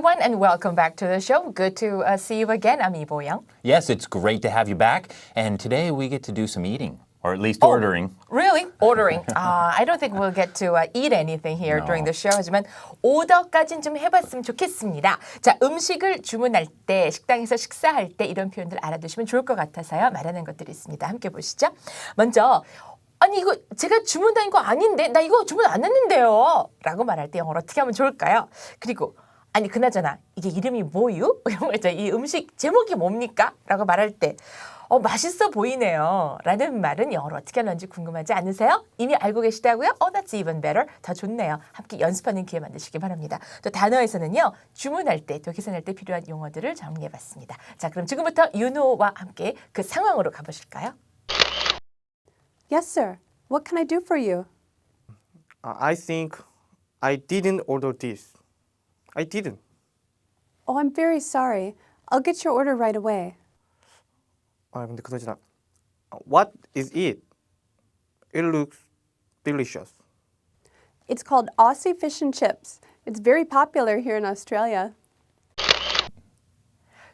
everyone, and welcome back to the show. Good to uh, see you again. I'm Lee Bo-young. Yes, it's great to have you back. And today we get to do some eating, or at least ordering. Really? Ordering. Uh, I don't think we'll get to uh, eat anything here No. during the show. 하지만 오더까진 좀 해봤으면 좋겠습니다. 자, 음식을 주문할 때, 식당에서 식사할 때 이런 표현들 알아두시면 좋을 것 같아서요. 마련한 것들이 있습니다. 함께 보시죠. 먼저, 아니 이거 제가 주문한 거 아닌데 나 이거 주문 안 했는데요 라고 말할 때 영어로 어떻게 하면 좋을까요? 그리고 아니 그나저나 이게 이름이 뭐유? 이런 거 있죠. 이 음식 제목이 뭡니까? 라고 말할 때 어, 맛있어 보이네요. 라는 말은 영어로 어떻게 하는지 궁금하지 않으세요? 이미 알고 계시다고요? 어, that's even better. 더 좋네요. 함께 연습하는 기회 만드시기 바랍니다. 또 단어에서는요, 주문할 때, 또 계산할 때 필요한 용어들을 정리해봤습니다. 자, 그럼 지금부터 윤호와 함께 그 상황으로 가보실까요? Yes, sir. What can I do for you? Uh, I think I didn't order this. I didn't. Oh, I'm very sorry. I'll get your order right away. 아 근데 그러지 않. What is it? It looks delicious. It's called Aussie Fish and Chips. It's very popular here in Australia.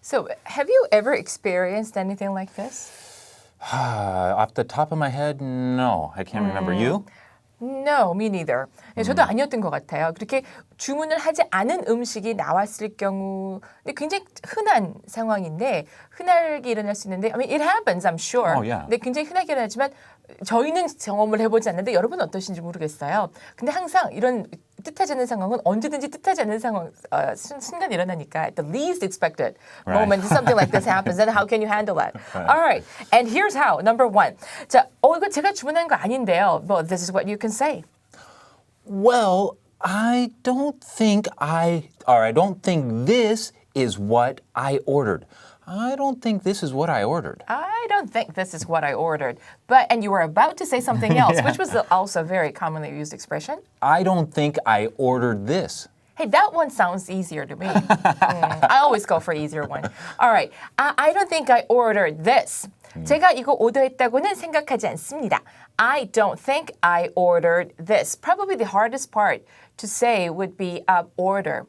So, have you ever experienced anything like this? Uh, off the top of my head, no. I can't remember. You? No, me neither. 네, 저도 아니었던 것 같아요. 그렇게 주문을 하지 않은 음식이 나왔을 경우, 근데 굉장히 흔한 상황인데 흔하게 일어날 수 있는데, I mean, it happens, I'm sure. Oh, yeah. 근데 굉장히 흔하게 일어나지만 저희는 경험을 해보지 않는데 여러분 은 어떠신지 모르겠어요. 근데 항상 이런 뜻하지 않은 상황은 언제든지 뜻하지 않은 상황 어, 순, 순간 일어나니까 the least expected Right. moment something like this happens then how can you handle that? All right, and here's how. Number one, 자, 어 이거 제가 주문한 거 아닌데요. Well, this is what you can say. Well, I don't think I, or I don't think this is what I ordered. I don't think this is what I ordered. I don't think this is what I ordered. But and you were about to say something else, which was also a very commonly used expression. I don't think I ordered this. Hey, that one sounds easier to me. Mm, I always go for easier one. All right. I, I don't think I ordered this. 제가 이거 오더했다고는 생각하지 않습니다. I don't think I ordered this. Probably the hardest part to say would be uh, order.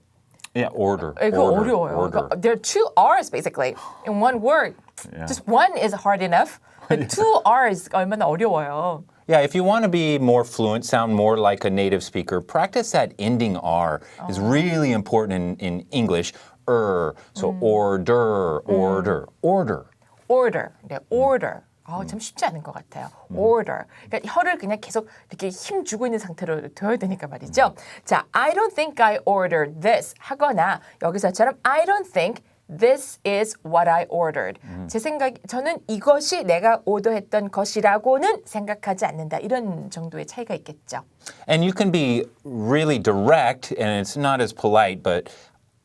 Yeah, order. 이거 order, 어려워요. order. 그러니까 there are two R's basically in one word. Yeah. Just one is hard enough. But two R's 얼마나 어려워요. Yeah, if you want to be more fluent, sound more like a native speaker, practice that ending R. is really important in, in English. Er, so order, order, order. order. 네, order. 아, 참 쉽지 않은 것 같아요. order. 그러니까 혀를 그냥 계속 이렇게 힘 주고 있는 상태로 둬야 되니까 말이죠. 자, I don't think I ordered this 하거나 여기서처럼 I don't think this is what I ordered. 제 생각 저는 이것이 내가 오더했던 것이라고는 생각하지 않는다. 이런 정도의 차이가 있겠죠. And you can be really direct, and it's not as polite, but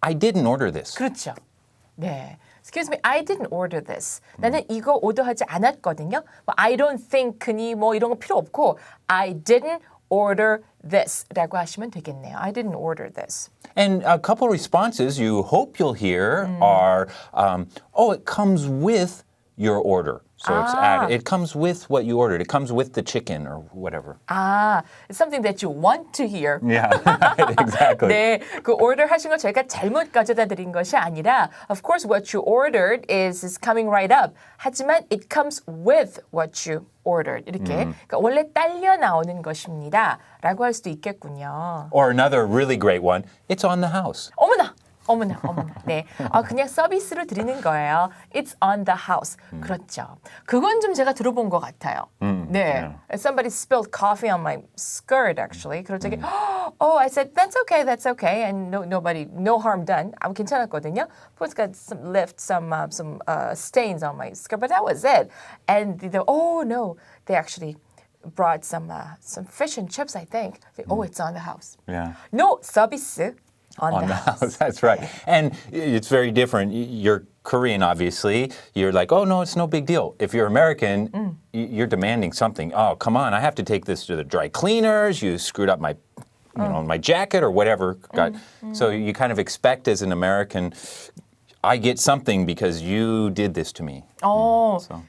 I didn't order this. 그렇죠. 네. Excuse me, I didn't order this. 나는 이거 오더하지 않았거든요. 뭐 I don't think니 뭐 이런 거 필요 없고 I didn't order this라고 하시면 되겠네요. I didn't order this. And a couple responses you hope you'll hear are, um, oh, it comes with your order. So it's added. It comes with what you ordered. It comes with the chicken or whatever. 아, it's something that you want to hear. Yeah, exactly. 네, 그 order 하신 거 저희가 잘못 가져다 드린 것이 아니라 of course what you ordered is, is coming right up. 하지만 it comes with what you ordered. 이렇게 그러니까 원래 딸려 나오는 것입니다. 라고 할 수도 있겠군요. Or another really great one, it's on the house. 어머나! 어머나, 어머나. 네. 아, 그냥 서비스로 드리는 거예요. It's on the house. 그렇죠. 그건 좀 제가 들어본 것 같아요. 네. Somebody spilled coffee on my skirt, actually. 그럴 적에, oh, I said, that's okay, that's okay. And no, nobody, no harm done. 아, 괜찮았거든요. But got some, left some, uh, some uh, stains on my skirt, but that was it. And they, oh, no, they actually brought some, uh, some fish and chips, I think. Oh, it's on the house. Yeah. No, 서비스. On, on the house. house. That's right. And it's very different. You're Korean, obviously. You're like, oh, no, it's no big deal. If you're American, Mm. you're demanding something. Oh, come on, I have to take this to the dry cleaners. You screwed up my, you Mm. know, my jacket or whatever. Got, So you kind of expect as an American, I get something because you did this to me. 어. So.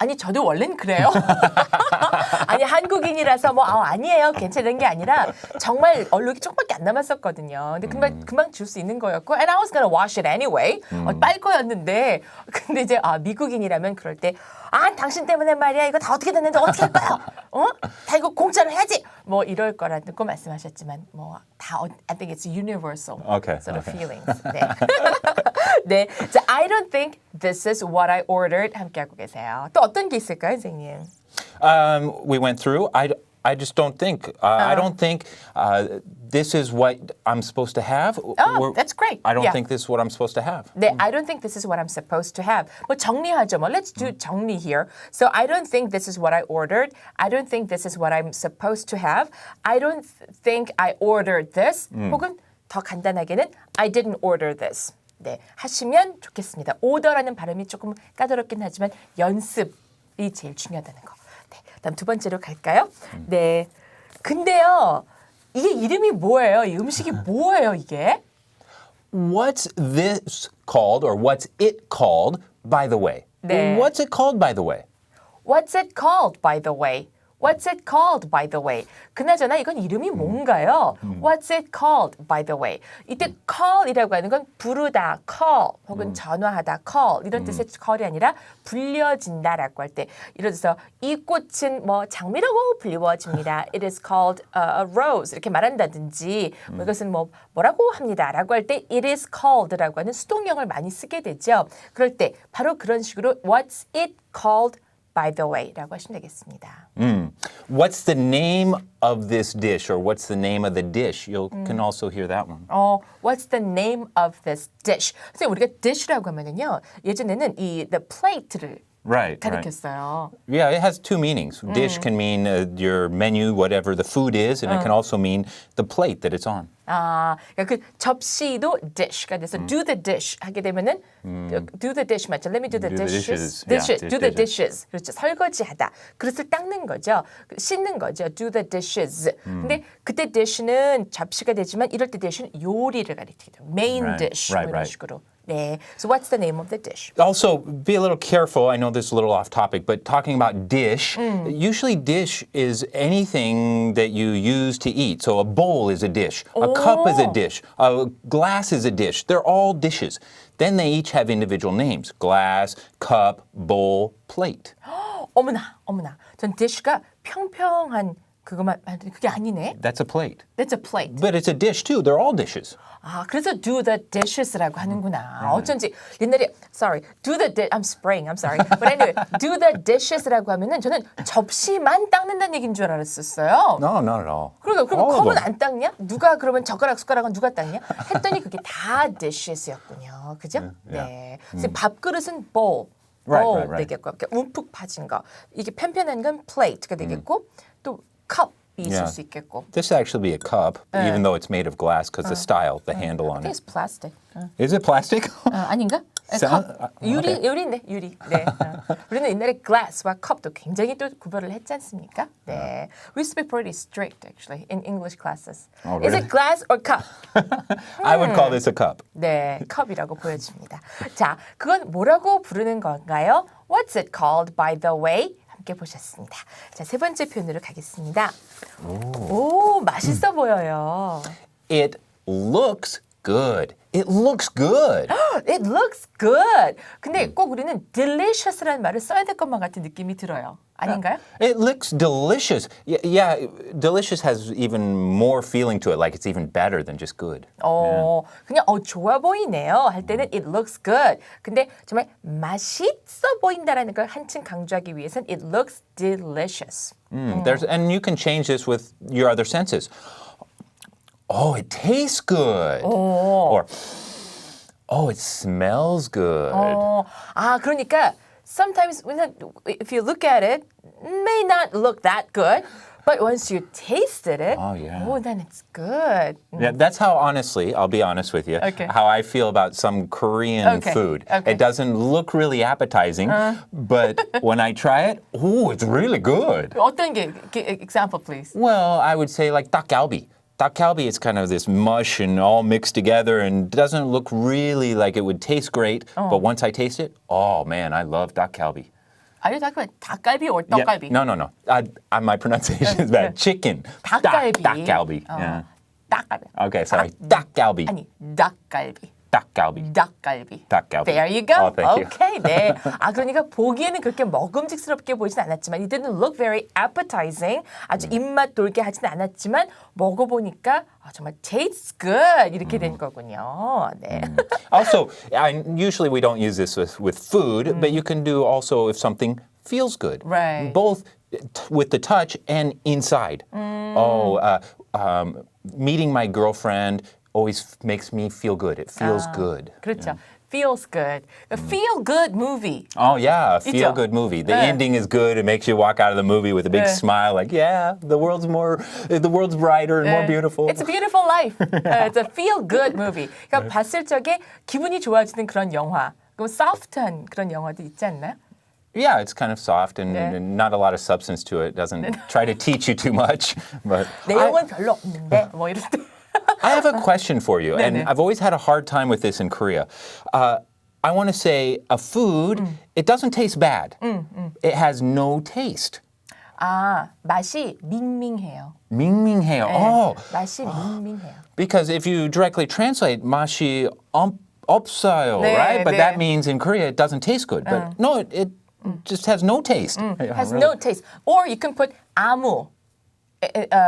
아니 저도 원래는 그래요. 아니 한국인이라서 뭐 아, 아니에요 괜찮은 게 아니라 정말 얼룩이 조금밖에 안 남았었거든요. 근데 금방 금방 줄 수 있는 거였고 and I was gonna wash it anyway 어, 빨 거였는데 근데 이제 아 미국인이라면 그럴 때 아 당신 때문에 말이야 이거 다 어떻게 됐는데 어떻게 할 거야? 어? 다 이거 공짜로 해야지 뭐 이럴 거라는 거 말씀하셨지만 뭐다 I think it's universal Okay, sort of okay. feelings. 네. 네. 자, I don't think this is what I ordered 함께 하고 계세요. 또 어떤 게 있을까요, 선생님? Um, we went through. I, I just don't think. Uh, I don't think uh, this is what I'm supposed to have. Oh, We're- that's great. I don't Yeah. think this is what I'm supposed to have. 네, I don't think this is what I'm supposed to have. 뭐 정리하죠. 뭐 let's do 정리 here. So I don't think this is what I ordered. I don't think this is what I'm supposed to have. I don't th- think I ordered this. 혹은 더 간단하게는 I didn't order this. 네, 하시면 좋겠습니다. 오더라는 발음이 조금 까다롭긴 하지만 연습이 제일 중요하다는 거. 네, 다음 두 번째로 갈까요? 네. 근데요. 이게 이름이 뭐예요? 이 음식이 뭐예요, 이게? What's this called, or what's it called, by the way? 네. What's it called, by the way? What's it called, by the way? What's it called, by the way? 그나저나 이건 이름이 뭔가요? What's it called, by the way? 이때 call이라고 하는 건 부르다, call 혹은 전화하다, call 이런 뜻의 call이 아니라 불려진다라고 할 때 예를 들어서 이 꽃은 뭐 장미라고 불리워집니다. It is called a rose 이렇게 말한다든지 뭐 이것은 뭐 뭐라고 합니다라고 할 때 it is called라고 하는 수동형을 많이 쓰게 되죠. 그럴 때 바로 그런 식으로 What's it called? by the way라고 하시면 되겠습니다. What's the name of this dish, or what's the name of the dish? You can also hear that one. 어, what's the name of this dish? 선생님 우리가 dish라고 하면은요 예전에는 이 the plate를 Right, right. 가리켰어요. Yeah, it has two meanings. Dish can mean uh, your menu, whatever the food is, and it can also mean the plate that it's on. 아, 그러니까 그 접시도 dish가 돼서 do the dish 하게 되면은 do the dish 맞죠? Let me do the Do the dishes. dishes. Yeah, do the dishes. 그렇죠. 설거지하다. 그릇을 닦는 거죠. 그 씻는 거죠. do the dishes. 근데 그때 dish는 접시가 되지만 이럴 때 dish는 요리를 가리키죠. main Right, dish right, 뭐 이런 right. 식으로. 네. So what's the name of the dish? Also, be a little careful. I know this is a little off topic, but talking about dish, usually dish is anything that you use to eat. So a bowl is a dish, a cup is a Oh. dish, a glass is a dish. They're all dishes. Then they each have individual names glass, cup, bowl, plate. 어머나, 어머나. 전 dish가 평평한 그거만 그게 아니네. That's a plate. That's a plate. But it's a dish too. They're all dishes. 아, 그래서 do the dishes라고 하는구나. 어쩐지 옛날에 sorry, do the di- I'm spraying. I'm sorry. But anyway, do the dishes라고 하면은 저는 접시만 닦는다는 얘기인 줄 알았었어요. No, not at all. 그러니까 그럼 All of 컵은 them. 안 닦냐? 누가 그러면 젓가락 숟가락은 누가 닦냐? 했더니 그게 다 dishes였군요. 그죠? 네. 그래서 밥그릇은 bowl. Right, bowl right, right. 되겠고 이렇게 움푹 파진 거. 이게 편편한 건 plate가 되겠고 또 컵이 있을 Yeah. 수 있겠고. This would actually be a cup, even though it's made of glass because the style, the handle I on think it. it's plastic. 어. Is it plastic? 아, 아닌가? 아, Sound- 컵. 유리, 유리인데, 유리. 네. 어. 우리는 옛날에 glass와 컵도 굉장히 또 구별을 했지 않습니까? 네. We used to be pretty strict, actually, in English classes. Oh, Is really? it glass or cup? I would call this a cup. 네, 컵이라고 보여집니다. 자, 그건 뭐라고 부르는 건가요? What's it called, by the way? 함께 보셨습니다. 자, 세 번째 표현으로 가겠습니다. 오, 맛있어 보여요. It looks good. It looks good. It looks good. 근데 꼭 우리는 delicious라는 말을 써야 될 것만 같은 느낌이 들어요. 아닌가요? It looks delicious. Yeah, yeah, delicious has even more feeling to it, like it's even better than just good. 어, 그냥 어 좋아 보이네요. 할 때는 it looks good. 근데 정말 맛있어 보인다라는 걸 한층 강조하기 위해서는 it looks delicious. Mm, There's, and you can change this with your other senses. Oh, it tastes good. Or, oh, it smells good. 어, 아 그러니까 sometimes when if you look at it, may not look that good, but once you tasted it, Oh, yeah. oh, then it's good. Yeah, that's how honestly, I'll be honest with you, Okay. how I feel about some Korean Okay, food. okay. Uh. It doesn't look really appetizing, but when I try it, ooh, it's really good. 어떤 게 게- example please? Well, I would say like dakgalbi. Dakgalbi is kind of this mush and all mixed together and doesn't look really like it would taste great. But once I taste it, oh man, I love dakgalbi. Are you talking about 닭갈비 or Yeah. 떡갈비? No, no, no. I, I, my pronunciation is bad. Chicken. 닭갈비. Dak, 닭갈비. 어, Yeah. 닭갈비. Okay, sorry. 닭- 닭갈비. 아니, 닭갈비. 닭갈비. 닭갈비. 닭갈비. There you go. Oh, thank you. okay, 네. 아 그러니까 보기에는 그렇게 먹음직스럽게 보이진 않았지만 it didn't look very appetizing. 아주 음. 입맛 돌게 하진 않았지만 먹어보니까 아, 정말 tastes good 이렇게 음. 된 거군요. 네. Also, I, usually we don't use this with, with food, but you can do also if something feels good. Right. Both t- with the touch and inside. Oh, uh, um, meeting my girlfriend always f- makes me feel good. It feels good. 그렇죠. Feels good. A feel good movie. Oh yeah, a feel 있죠? good movie. The 네. ending is good. It makes you walk out of the movie with a big 네. smile, like yeah, the world's more, the world's brighter and more 네. beautiful. It's a beautiful life. 네, It's a feel good movie. 그러니까 봤을 적에 기분이 좋아지는 그런 영화. 그럼 soft한 그런 영화도 있지 않나요? Yeah, it's kind of soft and, 네. and not a lot of substance to it. Doesn't try to teach you too much. But I, 내용은 별로 없는데 뭐 이럴 때. I have a question for you, and 네네. I've always had a hard time with this in Korea. Uh, I want to say a food, it doesn't taste bad. It has no taste. 아 맛이 밍밍해요. 밍밍해요. 네, Oh, 맛이 밍밍해요. because if you directly translate 맛이 없, 없어요, 네, right? But 네. that means in Korea it doesn't taste good. But no, it, it just has no taste. Yeah, Has really. no taste. Or you can put 아무. 에, 에, 어,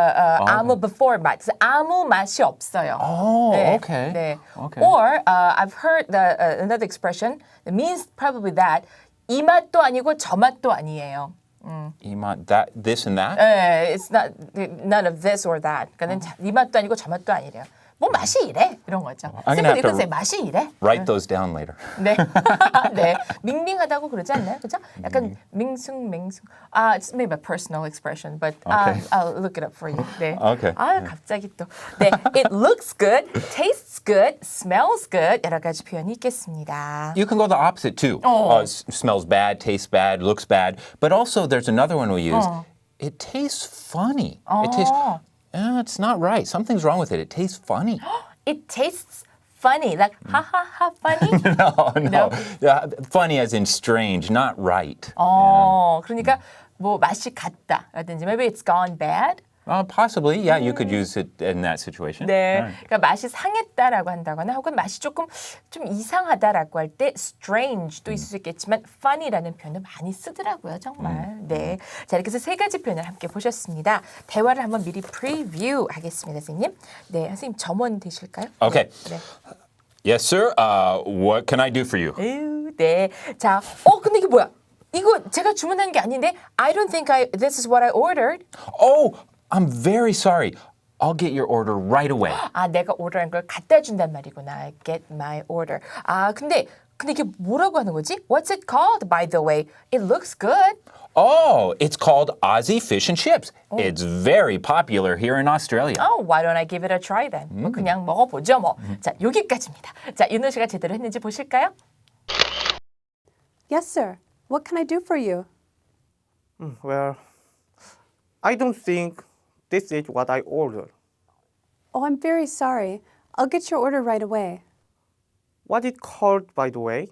어, 아무 before 맛. 아무 맛이 없어요. Oh, 네, okay. 네. Okay. Or uh, I've heard the, uh, another expression that means probably that 이 맛도 아니고 저 맛도 아니에요. 이맛, that, this and that. 네, it's not none of this or that. 그러니까는 자- 이 맛도 아니고 저 맛도 아니래요. 뭐 맛이 이래 이런 거죠. To say 맛이 이래. Write those down later. 네, 네, 밍밍하다고 그러지 않나요? 그죠? 약간 밍숭 맹숭. 아, it's maybe a personal expression, but uh, Okay. I'll look it up for you. 네. Okay. 아, 갑자기 또. 네, it looks good, tastes good, smells good 여러 가지 표현이 있겠습니다. You can go the opposite too. Oh. Uh, smells bad, tastes bad, looks bad. But also, there's another one we use. Oh. It tastes funny. It tastes. Uh, it's not right. Something's wrong with it. It tastes funny. It tastes funny, like ha ha ha funny. no, no. No? Uh, funny as in strange, not right. 어, 그러니까 뭐 맛이 갔다라든지 maybe it's gone bad. Uh, possibly, yeah. You could use it in that situation. 네, Right. 그러니까 맛이 상했다라고 한다거나 혹은 맛이 조금 좀 이상하다라고 할 때 strange도 있을 수 있겠지만 funny라는 표현을 많이 쓰더라고요, 정말. 네, 자 이렇게 해서 세 가지 표현을 함께 보셨습니다. 대화를 한번 미리 프리뷰 하겠습니다, 선생님. 네, 선생님 점원 되실까요? Okay. 네. Yes, sir. Uh, what can I do for you? 에휴, 네. 자, 어 근데 이게 뭐야? 이거 제가 주문한 게 아닌데 I don't think I this is what I ordered. Oh, I'm very sorry. I'll get your order right away. 아, 내가 오더한 걸 갖다 준단 말이구나. Get my order. 아, 근데 근데 이게 뭐라고 하는 거지? What's it called? By the way, it looks good. Oh, it's called Aussie Fish and Chips. It's very popular here in Australia. Oh, why don't I give it a try then? 뭐 그냥 먹어보죠, 뭐. 자, 여기까지입니다. 자, 윤호 씨가 제대로 했는지 보실까요? Yes, sir. What can I do for you? Well, I don't think this is what I ordered. Oh, I'm very sorry. I'll get your order right away. What it called, by the way?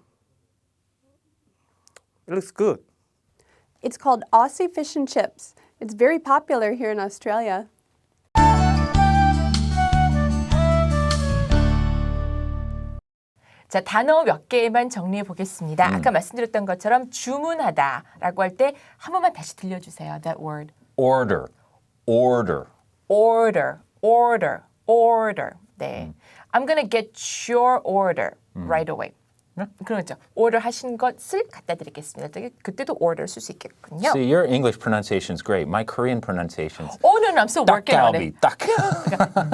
It looks good. It's called Aussie Fish and Chips. It's very popular here in Australia. 자, 단어 몇 개만 정리해 보겠습니다. 아까 말씀드렸던 것처럼 주문하다라고 할 때 한 번만 다시 들려주세요. That word. Order, order. order, order, order. 네. I'm gonna get your order right away. 그렇죠. order 하신 것을 갖다 드리겠습니다. 되게 그때도 order 쓸 수 있겠군요. See, your English pronunciation is great. My Korean pronunciation's Oh no, no, I'm still working on 닭갈비, it. 닭.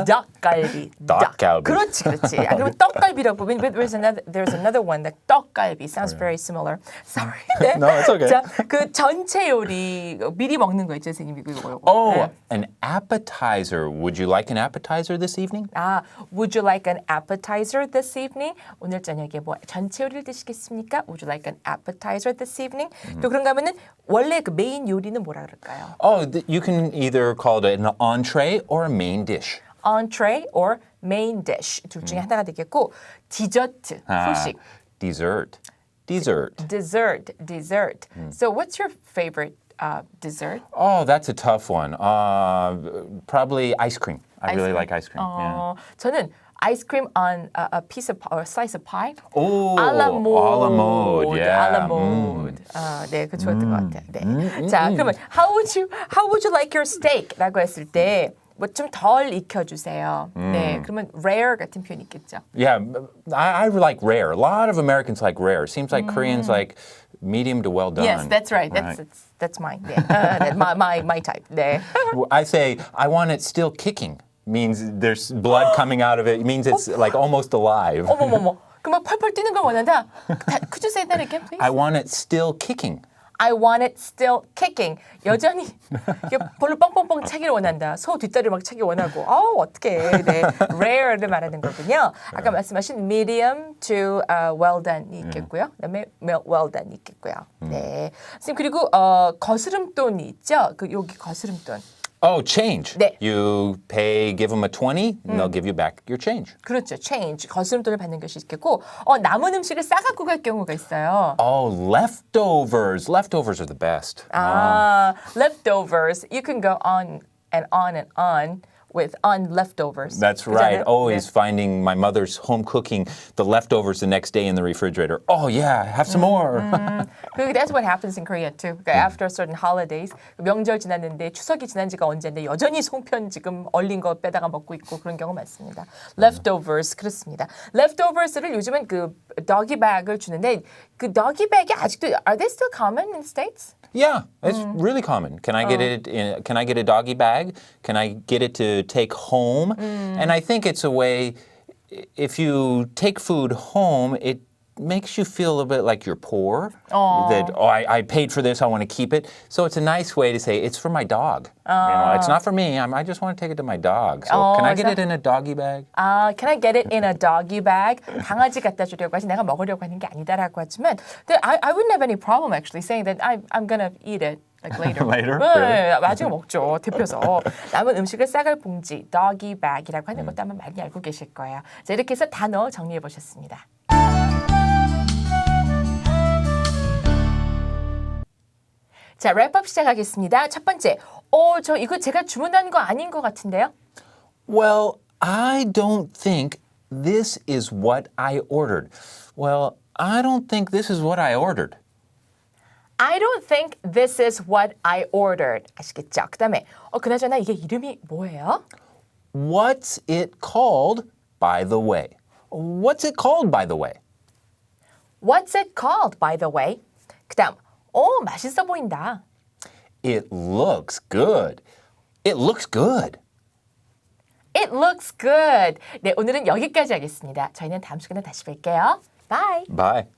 닭갈비. 닭. 닭갈비. 그렇지, 그렇지. 아, 그리고 떡갈비라고. But there's another, there's another one that 떡갈비 sounds very similar. Sorry. 네. No, it's okay. 자, 그 전체 요리 미리 먹는 거 있죠, 선생님 이거 이거. 이거. Oh, 네. an appetizer. Would you like an appetizer this evening? 아, would you like an appetizer this evening? 오늘 저녁에 뭐 전 체 요리를 드시겠습니까? Would you like an appetizer this evening? 또 그런가 하면은 원래 그 메인 요리는 뭐라 그럴까요? Oh, th- you can either call it an entree or a main dish. entree or main dish 둘 중에 하나가 되겠고 디저트, Ah, 후식, dessert. dessert. Dessert, dessert. Hmm. So what's your favorite uh, dessert? Oh, that's a tough one. Uh, probably ice cream. I really like ice cream. Yeah. 어, 저는 아이스크림 on a, a piece of or a slice of pie. Oh, a la mode. a la mode. Yeah. a la Mm. mode. 아, 네, 그 좋았던 것 같아요. 네. 자, 그러면 how would you how would you like your steak?라고 했을 때 뭐 좀 덜 익혀주세요. 음. 네, 그러면 rare 같은 표현 있겠죠. Yeah, I, I like rare. A lot of Americans like rare. Seems like Koreans like medium to well done. Mm. Yes, that's right. That's Right. that's, that's mine. 네. 아, 네, my, my my type. 네. I say I want it still kicking. Means there's blood coming out of it. It means it's like almost alive. 어머머머. 그막 펄펄 뛰는 걸 원한다. 다- Could you say that again, please? I want it still kicking. I want it still kicking. 여전히 이게 볼로 뻥뻥뻥 차기를 원한다. 소 뒷다리 막 차기 원하고. 아우 어떡해. 네. rare를 말하는 거군요. 아까 말씀하신 medium to uh, well done이 있겠고요. 그다음에 well done 있겠고요. 네. 선생님 그리고 어, 거스름돈이 있죠. 그 여기 거스름돈. Oh, change. 네. You pay, give them a 20, and they'll give you back your change. 그렇죠. change. 거스름돈을 받는 것이 있겠고 어, 남은 음식을 싸갖고 갈 경우가 있어요. Oh, leftovers. Leftovers are the best. 아, leftovers. You can go on and on and on with on leftovers. That's right. 그잖아요? Always 네. finding my mother's home cooking the leftovers the next day in the refrigerator. Oh, yeah, have some more. 그 that's what happens in Korea too. 그러니까 after certain holidays, 명절 지났는데 추석이 지난 지가 언제인데 여전히 송편 지금 얼린 거 빼다가 먹고 있고 그런 경우 많습니다. leftovers 그렇습니다. leftovers를 요즘은 그 doggy bag을 주는데 그 doggy bag이 아직도 are they still common in states? Yeah, it's Mm. really common. Can I Oh. get it? In, can I get a doggy bag? Can I get it to take home? Mm. And I think it's a way. If you take food home, it makes you feel a little bit like you're poor. That oh, I, I paid for this. I want to keep it. So it's a nice way to say it's for my dog. You know, it's not for me. I'm, I just want to take it to my dog. So can Oh, I get so- it in a doggy bag? 아, can I get it in a doggy bag? 강아지 갖다 주려고 하지 내가 먹으려고 하는 게 아니다라고 하지만 근데 I, I wouldn't have any problem actually saying that I, I'm gonna eat it like later. Later? 네, 나중에 먹죠. 데펴서. 남은 음식을 싸갈 봉지, doggy bag이라고 하는 것도 아마 많이 알고 계실 거예요. 자, 이렇게 해서 단어 정리해 보셨습니다. 자, 랩업 시작하겠습니다. 첫 번째. 어, 저 이거 제가 주문한 거 아닌 것 같은데요? Well, I don't think this is what I ordered. Well, I don't think this is what I ordered. I don't think this is what I ordered. 아시겠죠? 그 다음에, 어, 그나저나 이게 이름이 뭐예요? What's it called, by the way? What's it called, by the way? What's it called, by the way? 그 다음, 어, 맛있어 보인다. It looks good. It looks good. It looks good. 네, 오늘은 여기까지 하겠습니다. 저희는 다음 시간에 다시 뵐게요. Bye. Bye.